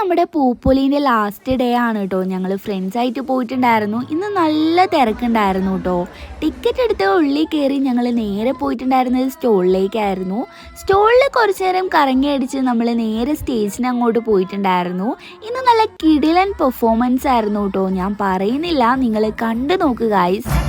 നമ്മുടെ പൂപ്പൊലീന്റെ last day ആണ് കേട്ടോ ഞങ്ങൾ ഫ്രണ്ട്സായിട്ട് പോയിട്ടുണ്ടായിരുന്നു. ഇന്ന് നല്ല തിരക്കുണ്ടായിരുന്നു കേട്ടോ ടിക്കറ്റ് എടുത്ത് ഉള്ളിൽ കയറി ഞങ്ങൾ നേരെ പോയിട്ടുണ്ടായിരുന്നത് സ്റ്റോളിലേക്കായിരുന്നു സ്റ്റോളിൽ കുറച്ച് നേരം കറങ്ങി അടിച്ച് നമ്മൾ നേരെ സ്റ്റേജിന് അങ്ങോട്ട് പോയിട്ടുണ്ടായിരുന്നു. ഇന്ന് നല്ല കിടിലൻ പെർഫോമൻസ് ആയിരുന്നു കേട്ടോ ഞാൻ പറയുന്നില്ല നിങ്ങൾ കണ്ടു നോക്കുക ഗൈസ്